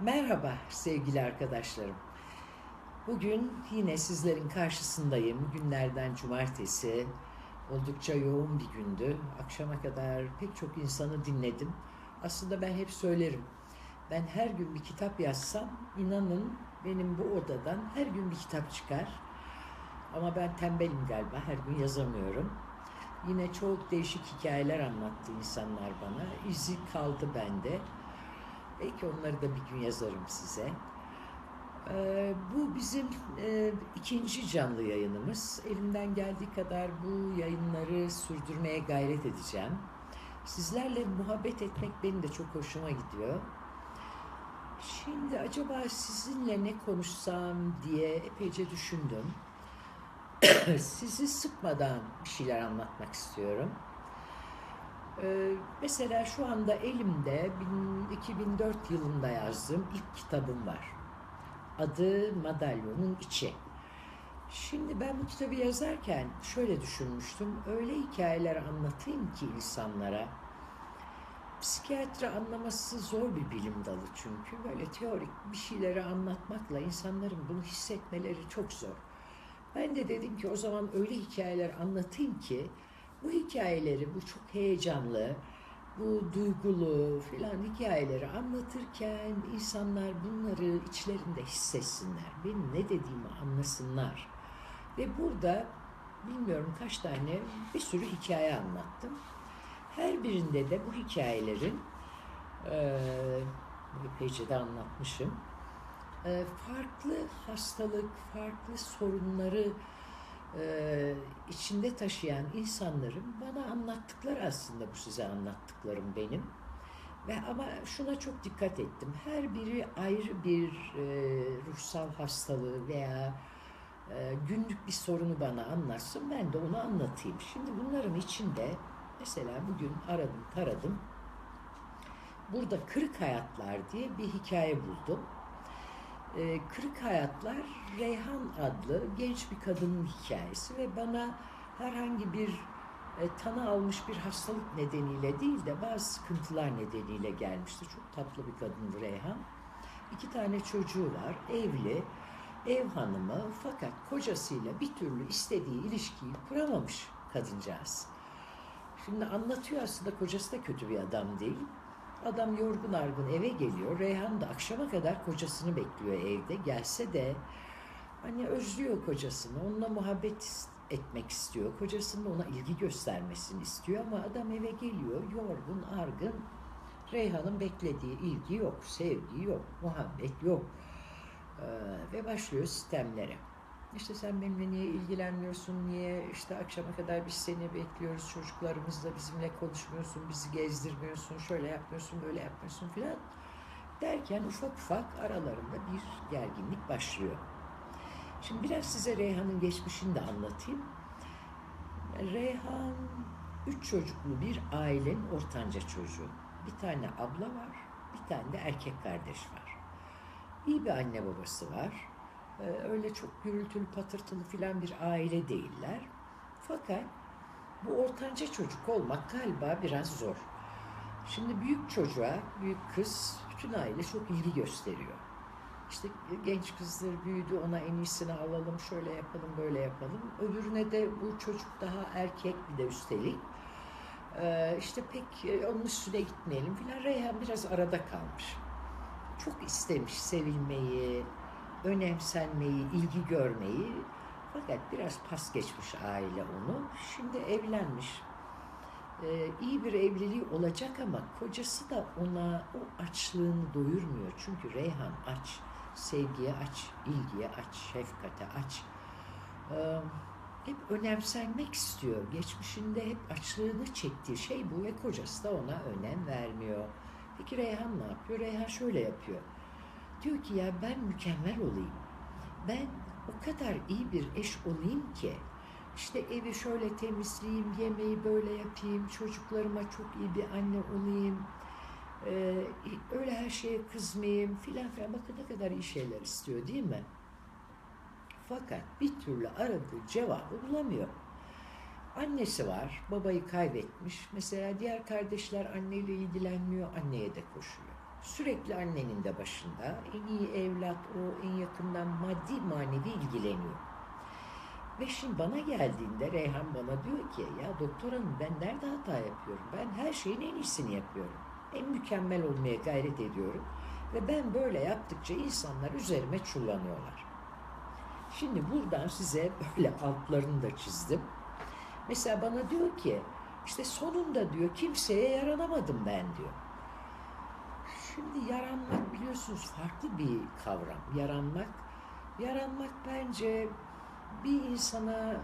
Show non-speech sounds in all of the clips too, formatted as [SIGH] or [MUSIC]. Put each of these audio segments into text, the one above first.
Merhaba sevgili arkadaşlarım. Bugün yine sizlerin karşısındayım. Günlerden cumartesi. Oldukça yoğun bir gündü. Akşama kadar pek çok insanı dinledim. Aslında ben hep söylerim. Ben her gün bir kitap yazsam inanın benim bu odadan her gün bir kitap çıkar. Ama ben tembelim galiba. Her gün yazamıyorum. Yine çok değişik hikayeler anlattı insanlar bana. İzi kaldı bende. Belki onları da bir gün yazarım size. Ee, bu bizim e, ikinci canlı yayınımız. Elimden geldiği kadar bu yayınları sürdürmeye gayret edeceğim. Sizlerle muhabbet etmek benim de çok hoşuma gidiyor. Şimdi acaba sizinle ne konuşsam diye epeyce düşündüm. [COUGHS] Sizi sıkmadan bir şeyler anlatmak istiyorum. Ee, mesela şu anda elimde 2004 yılında yazdığım ilk kitabım var. Adı Madalyonun İçi. Şimdi ben bu kitabı yazarken şöyle düşünmüştüm. Öyle hikayeler anlatayım ki insanlara. Psikiyatri anlaması zor bir bilim dalı çünkü. Böyle teorik bir şeyleri anlatmakla insanların bunu hissetmeleri çok zor. Ben de dedim ki o zaman öyle hikayeler anlatayım ki bu hikayeleri, bu çok heyecanlı, bu duygulu filan hikayeleri anlatırken insanlar bunları içlerinde hissetsinler. Benim ne dediğimi anlasınlar. Ve burada bilmiyorum kaç tane bir sürü hikaye anlattım. Her birinde de bu hikayelerin e, epeyce de anlatmışım. Farklı hastalık, farklı sorunları e, içinde taşıyan insanların bana anlattıkları aslında bu size anlattıklarım benim. Ve ama şuna çok dikkat ettim. Her biri ayrı bir e, ruhsal hastalığı veya e, günlük bir sorunu bana anlatsın. Ben de onu anlatayım. Şimdi bunların içinde mesela bugün aradım taradım. Burada Kırık Hayatlar diye bir hikaye buldum. E, Kırık Hayatlar Reyhan adlı genç bir kadının hikayesi ve bana herhangi bir e, tanı almış bir hastalık nedeniyle değil de bazı sıkıntılar nedeniyle gelmişti. Çok tatlı bir kadın Reyhan. İki tane çocuğu var, evli, ev hanımı fakat kocasıyla bir türlü istediği ilişkiyi kuramamış kadıncağız. Şimdi anlatıyor aslında kocası da kötü bir adam değil. Adam yorgun argın eve geliyor. Reyhan da akşama kadar kocasını bekliyor evde. Gelse de hani özlüyor kocasını. Onunla muhabbet etmek istiyor. Kocasının ona ilgi göstermesini istiyor ama adam eve geliyor yorgun argın. Reyhan'ın beklediği ilgi yok, sevgi yok, muhabbet yok. Ee, ve başlıyor sistemlere. İşte sen benimle niye ilgilenmiyorsun, niye işte akşama kadar biz seni bekliyoruz, çocuklarımızla bizimle konuşmuyorsun, bizi gezdirmiyorsun, şöyle yapmıyorsun, böyle yapmıyorsun filan. Derken ufak ufak aralarında bir gerginlik başlıyor. Şimdi biraz size Reyhan'ın geçmişini de anlatayım. Reyhan üç çocuklu bir ailenin ortanca çocuğu. Bir tane abla var, bir tane de erkek kardeş var. İyi bir anne babası var. Ee, öyle çok gürültülü patırtılı filan bir aile değiller. Fakat bu ortanca çocuk olmak galiba biraz zor. Şimdi büyük çocuğa, büyük kız bütün aile çok ilgi gösteriyor. İşte genç kızdır büyüdü ona en iyisini alalım şöyle yapalım böyle yapalım. Öbürüne de bu çocuk daha erkek bir de üstelik. Ee, işte pek e, onun üstüne gitmeyelim filan. Reyhan biraz arada kalmış. Çok istemiş sevilmeyi, önemsenmeyi, ilgi görmeyi. Fakat biraz pas geçmiş aile onu. Şimdi evlenmiş. Ee, iyi bir evliliği olacak ama kocası da ona o açlığını doyurmuyor. Çünkü Reyhan aç, sevgiye aç, ilgiye aç, şefkate aç. Ee, hep önemsenmek istiyor. Geçmişinde hep açlığını çektiği şey bu ve kocası da ona önem vermiyor. Peki Reyhan ne yapıyor? Reyhan şöyle yapıyor. Diyor ki ya ben mükemmel olayım. Ben o kadar iyi bir eş olayım ki işte evi şöyle temizleyeyim, yemeği böyle yapayım, çocuklarıma çok iyi bir anne olayım. Ee, öyle her şeye kızmayayım filan filan. Bakın ne kadar iyi şeyler istiyor değil mi? Fakat bir türlü aradığı cevabı bulamıyor. Annesi var, babayı kaybetmiş. Mesela diğer kardeşler anneyle ilgilenmiyor, anneye de koşuyor. Sürekli annenin de başında. En iyi evlat o en yakından maddi manevi ilgileniyor. Ve şimdi bana geldiğinde Reyhan bana diyor ki ya doktor hanım ben nerede hata yapıyorum? Ben her şeyin en iyisini yapıyorum. En mükemmel olmaya gayret ediyorum. Ve ben böyle yaptıkça insanlar üzerime çullanıyorlar. Şimdi buradan size böyle altlarını da çizdim. Mesela bana diyor ki işte sonunda diyor kimseye yaranamadım ben diyor. Şimdi yaranmak biliyorsunuz farklı bir kavram. Yaranmak, yaranmak bence bir insana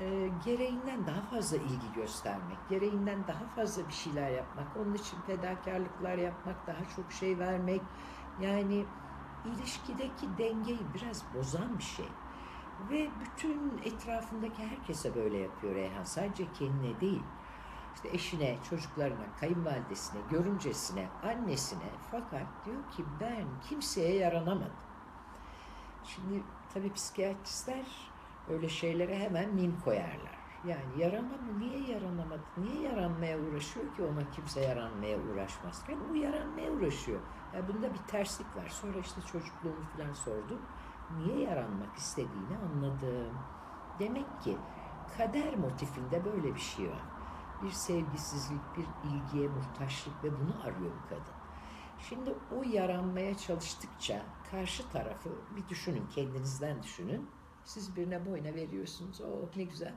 e, gereğinden daha fazla ilgi göstermek, gereğinden daha fazla bir şeyler yapmak, onun için fedakarlıklar yapmak, daha çok şey vermek. Yani ilişkideki dengeyi biraz bozan bir şey. Ve bütün etrafındaki herkese böyle yapıyor Reyhan. Sadece kendine değil. İşte eşine, çocuklarına, kayınvalidesine, görümcesine, annesine. Fakat diyor ki ben kimseye yaranamadım. Şimdi tabii psikiyatristler öyle şeylere hemen mim koyarlar. Yani yaranamı niye yaranamadı? Niye yaranmaya uğraşıyor ki ona kimse yaranmaya uğraşmazken o yaranmaya uğraşıyor. Ya bunda bir terslik var. Sonra işte çocukluğumu falan sordum. Niye yaranmak istediğini anladım. Demek ki kader motifinde böyle bir şey var. Bir sevgisizlik, bir ilgiye muhtaçlık ve bunu arıyor bu kadın. Şimdi o yaranmaya çalıştıkça karşı tarafı bir düşünün, kendinizden düşünün. Siz birine boyuna veriyorsunuz. Oh ne güzel.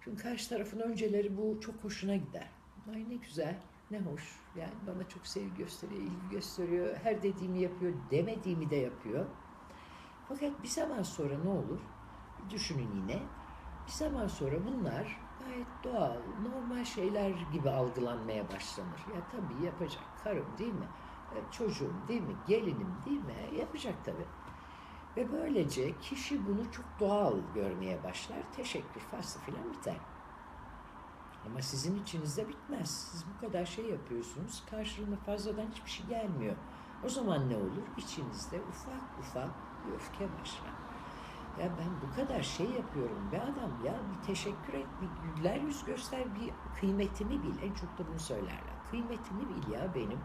Çünkü karşı tarafın önceleri bu çok hoşuna gider. Ay ne güzel, ne hoş. Yani bana çok sevgi gösteriyor, ilgi gösteriyor. Her dediğimi yapıyor, demediğimi de yapıyor. Fakat bir zaman sonra ne olur? Düşünün yine. Bir zaman sonra bunlar gayet doğal, normal şeyler gibi algılanmaya başlanır. Ya tabii yapacak. Karım değil mi? E, Çocuğum değil mi? Gelinim değil mi? Yapacak tabii. Ve böylece kişi bunu çok doğal görmeye başlar. Teşekkür faslı filan biter. Ama sizin içinizde bitmez. Siz bu kadar şey yapıyorsunuz. Karşılığında fazladan hiçbir şey gelmiyor. O zaman ne olur? İçinizde ufak ufak bir öfke başlar. Ya ben bu kadar şey yapıyorum be adam ya bir teşekkür et, bir güler yüz göster, bir kıymetimi bil. En çok da bunu söylerler. Kıymetimi bil ya benim.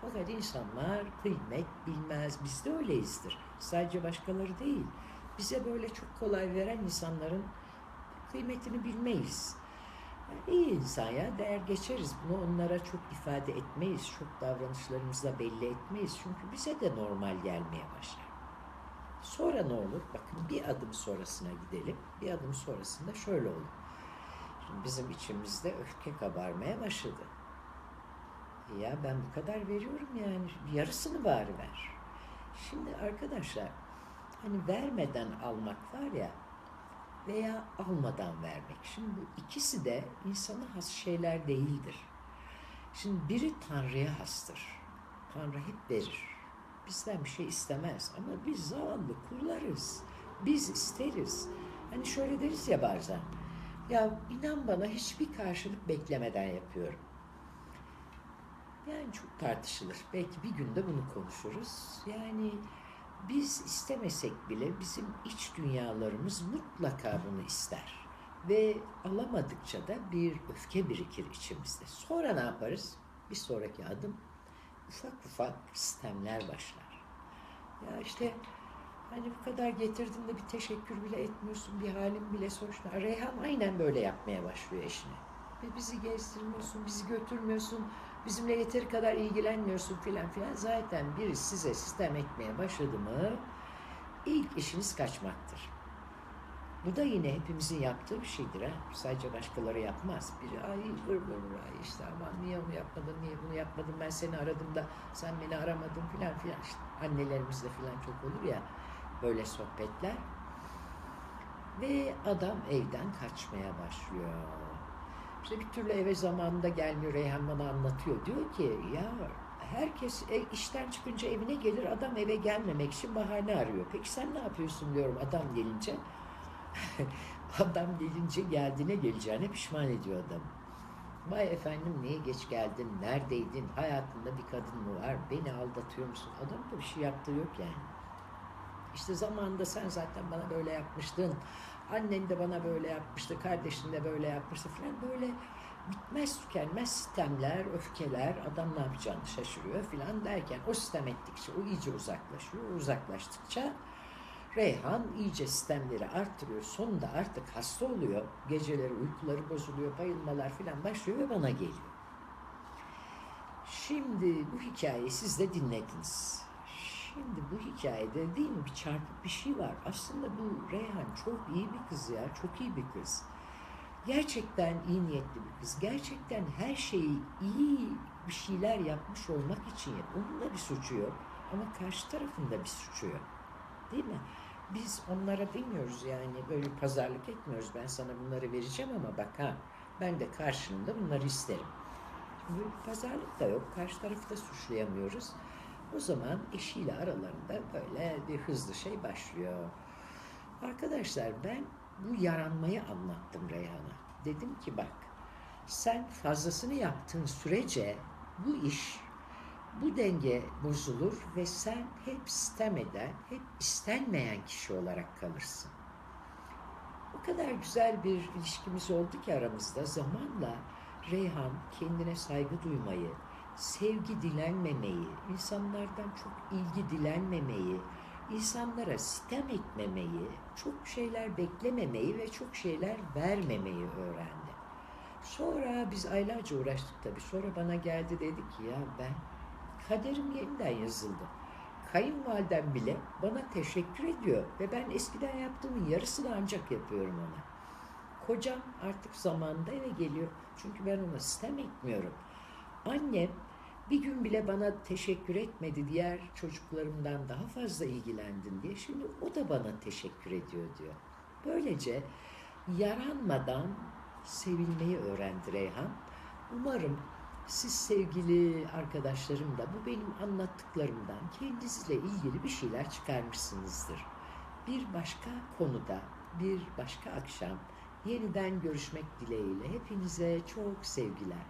Fakat insanlar kıymet bilmez. Biz de öyleyizdir. Sadece başkaları değil. Bize böyle çok kolay veren insanların kıymetini bilmeyiz. Yani iyi insan ya değer geçeriz. Bunu onlara çok ifade etmeyiz. Çok davranışlarımızla belli etmeyiz. Çünkü bize de normal gelmeye başlar. Sonra ne olur? Bakın bir adım sonrasına gidelim. Bir adım sonrasında şöyle olur. Şimdi bizim içimizde öfke kabarmaya başladı. Ya ben bu kadar veriyorum yani yarısını bari ver. Şimdi arkadaşlar hani vermeden almak var ya veya almadan vermek. Şimdi bu ikisi de insana has şeyler değildir. Şimdi biri Tanrı'ya hastır. Tanrı hep verir. Bizden bir şey istemez ama biz zavallı kullarız. Biz isteriz. Hani şöyle deriz ya bazen. Ya inan bana hiçbir karşılık beklemeden yapıyorum. Yani çok tartışılır. Belki bir günde bunu konuşuruz. Yani biz istemesek bile bizim iç dünyalarımız mutlaka bunu ister. Ve alamadıkça da bir öfke birikir içimizde. Sonra ne yaparız? Bir sonraki adım ufak ufak sistemler başlar. Ya işte hani bu kadar getirdin de bir teşekkür bile etmiyorsun, bir halim bile soruşma. Reyhan aynen böyle yapmaya başlıyor eşine. Ve bizi gezdirmiyorsun, bizi götürmüyorsun, bizimle yeteri kadar ilgilenmiyorsun filan filan. Zaten biri size sistem etmeye başladı mı ilk işiniz kaçmaktır. Bu da yine hepimizin yaptığı bir şeydir. Ha? Sadece başkaları yapmaz. Biri ay vır vır vır ay işte aman niye onu yapmadın, niye bunu yapmadın, ben seni aradım da sen beni aramadın filan filan. İşte annelerimizde filan çok olur ya böyle sohbetler. Ve adam evden kaçmaya başlıyor. İşte bir türlü eve zamanında gelmiyor. Reyhan bana anlatıyor. Diyor ki ya herkes işten çıkınca evine gelir adam eve gelmemek için bahane arıyor. Peki sen ne yapıyorsun diyorum adam gelince. [LAUGHS] adam gelince geldiğine geleceğine pişman ediyor adam. Vay efendim niye geç geldin, neredeydin, hayatında bir kadın mı var, beni aldatıyor musun? Adam da bir şey yaptığı yok yani. İşte zamanında sen zaten bana böyle yapmıştın, annen de bana böyle yapmıştı, kardeşin de böyle yapmıştı falan böyle bitmez tükenmez sistemler, öfkeler, adam ne yapacağını şaşırıyor filan derken o sistem ettikçe o iyice uzaklaşıyor. Uzaklaştıkça Reyhan iyice sistemleri arttırıyor. Sonunda artık hasta oluyor. Geceleri uykuları bozuluyor, bayılmalar filan başlıyor ve bana geliyor. Şimdi bu hikayeyi siz de dinlediniz. Şimdi bu hikayede değil mi bir çarpık bir şey var. Aslında bu Reyhan çok iyi bir kız ya, çok iyi bir kız. Gerçekten iyi niyetli bir kız. Gerçekten her şeyi iyi bir şeyler yapmış olmak için yap. Onun da bir suçu yok. Ama karşı tarafın da bir suçu yok. Değil mi? Biz onlara demiyoruz yani böyle pazarlık etmiyoruz. Ben sana bunları vereceğim ama bak ha ben de karşılığında bunları isterim. Şimdi böyle pazarlık da yok. Karşı tarafı da suçlayamıyoruz. O zaman eşiyle aralarında böyle bir hızlı şey başlıyor. Arkadaşlar ben bu yaranmayı anlattım Reyhan'a. Dedim ki bak sen fazlasını yaptığın sürece bu iş bu denge bozulur ve sen hep sistem eden, hep istenmeyen kişi olarak kalırsın. O kadar güzel bir ilişkimiz oldu ki aramızda zamanla Reyhan kendine saygı duymayı, sevgi dilenmemeyi, insanlardan çok ilgi dilenmemeyi, insanlara sitem etmemeyi, çok şeyler beklememeyi ve çok şeyler vermemeyi öğrendi. Sonra biz aylarca uğraştık tabii. Sonra bana geldi dedi ki ya ben kaderim yeniden yazıldı. Kayınvalidem bile bana teşekkür ediyor ve ben eskiden yaptığımın yarısını ancak yapıyorum ona. Kocam artık zamanında eve geliyor çünkü ben ona sistem etmiyorum. Annem bir gün bile bana teşekkür etmedi diğer çocuklarımdan daha fazla ilgilendin diye. Şimdi o da bana teşekkür ediyor diyor. Böylece yaranmadan sevilmeyi öğrendi Reyhan. Umarım siz sevgili arkadaşlarım da bu benim anlattıklarımdan kendinizle ilgili bir şeyler çıkarmışsınızdır. Bir başka konuda, bir başka akşam yeniden görüşmek dileğiyle hepinize çok sevgiler.